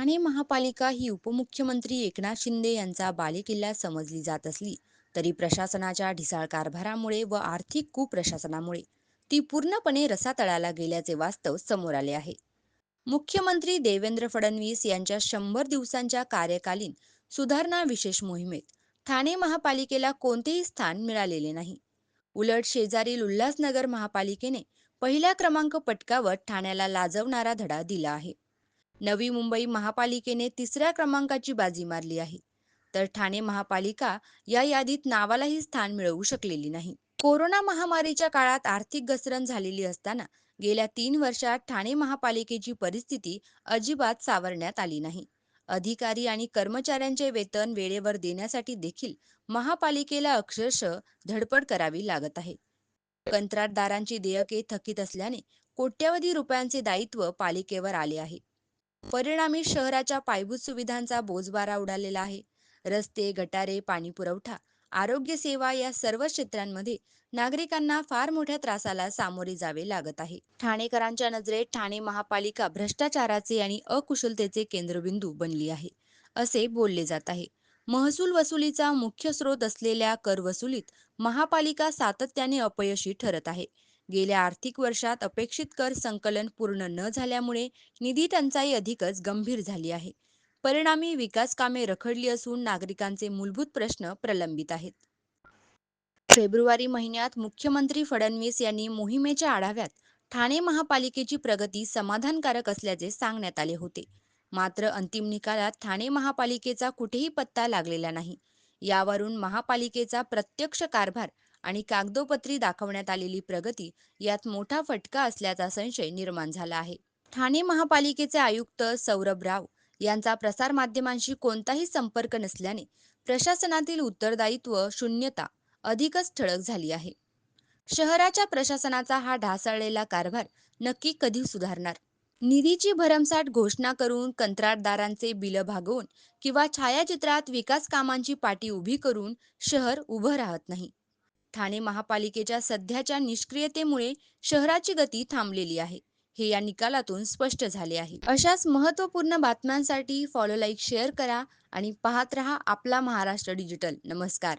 ठाणे महापालिका ही उपमुख्यमंत्री एकनाथ शिंदे यांचा बालेकिल्ला समजली जात असली तरी प्रशासनाच्या ढिसाळ कारभारामुळे व आर्थिक कुप्रशासनामुळे ती पूर्णपणे रसातळाला गेल्याचे वास्तव समोर आले आहे. मुख्यमंत्री देवेंद्र फडणवीस यांच्या शंभर दिवसांच्या कार्यकालीन सुधारणा विशेष मोहिमेत ठाणे महापालिकेला कोणतेही स्थान मिळालेले नाही. उलट शेजारील उल्हासनगर महापालिकेने पहिला क्रमांक पटकावत ठाण्याला लाजवणारा धडा दिला आहे. नवी मुंबई महापालिकेने तिसऱ्या क्रमांकाची बाजी मारली आहे. तर ठाणे महापालिका या यादीत नावालाही स्थान मिळवू शकलेली नाही. कोरोना महामारीच्या काळात आर्थिक घसरण झालेली असताना गेल्या तीन वर्षात ठाणे महापालिकेची परिस्थिती अजिबात सावरण्यात आली नाही. अधिकारी आणि कर्मचाऱ्यांचे वेतन वेळेवर देण्यासाठी देखील महापालिकेला अक्षरशः धडपड करावी लागत आहे. कंत्राटदारांची देयके थकीत असल्याने कोट्यवधी रुपयांचे दायित्व पालिकेवर आले आहे. परिणामी शहराच्या पायाभूत सुविधांचा बोजवारा उडालेला आहे. रस्ते गटारे पाणी पुरवठा आरोग्य सेवा या सर्व क्षेत्रांमध्ये नागरिकांना फार मोठ्या त्रासाला सामोरे जावे लागत आहे. ठाणेकरांच्या नजरेत ठाणे महापालिका भ्रष्टाचाराचे आणि अकुशलतेचे केंद्रबिंदू बनली आहे असे बोलले जात आहे. महसूल वसुलीचा मुख्य स्रोत असलेल्या कर वसुलीत महापालिका सातत्याने अपयशी ठरत आहे. गेल्या आर्थिक वर्षात अपेक्षित कर संकलन पूर्ण न झाल्यामुळे निधी टंचाई अधिकच गंभीर झाली आहे. परिणामी विकास कामे रखडली असून नागरिकांचे मूलभूत प्रश्न प्रलंबित आहेत. फेब्रुवारी महिन्यात मुख्यमंत्री फडणवीस यांनी मोहिमेच्या आढाव्यात ठाणे महापालिकेची प्रगती समाधानकारक असल्याचे सांगण्यात आले होते. मात्र अंतिम निकालात ठाणे महापालिकेचा कुठेही पत्ता लागलेला नाही. यावरून महापालिकेचा प्रत्यक्ष कारभार आणि कागदोपत्री दाखवण्यात आलेली प्रगती यात मोठा फटका असल्याचा संशय निर्माण झाला आहे. ठाणे महापालिकेचे आयुक्त सौरभ राव यांचा प्रसारमाध्यमांशी कोणताही संपर्क नसल्याने प्रशासनातील उत्तरदायित्व शून्यता अधिकच ठळक झाली आहे. शहराच्या प्रशासनाचा हा ढासळलेला कारभार नक्की कधी सुधारणार? निधीची भरमसाठ घोषणा करून कंत्राटदारांचे बिल भागवून किंवा छायाचित्रात विकास कामांची पाटी उभी करून शहर उभं राहत नाही. ठाणे महापालिकेच्या सध्याच्या निष्क्रियतेमुळे शहराची गती थांबलेली आहे. हे या निकालातून स्पष्ट झाले आहे. अशाच महत्त्वपूर्ण बातम्यांसाठी फॉलो लाईक शेअर करा आणि पाहत रहा आपला महाराष्ट्र डिजिटल नमस्कार.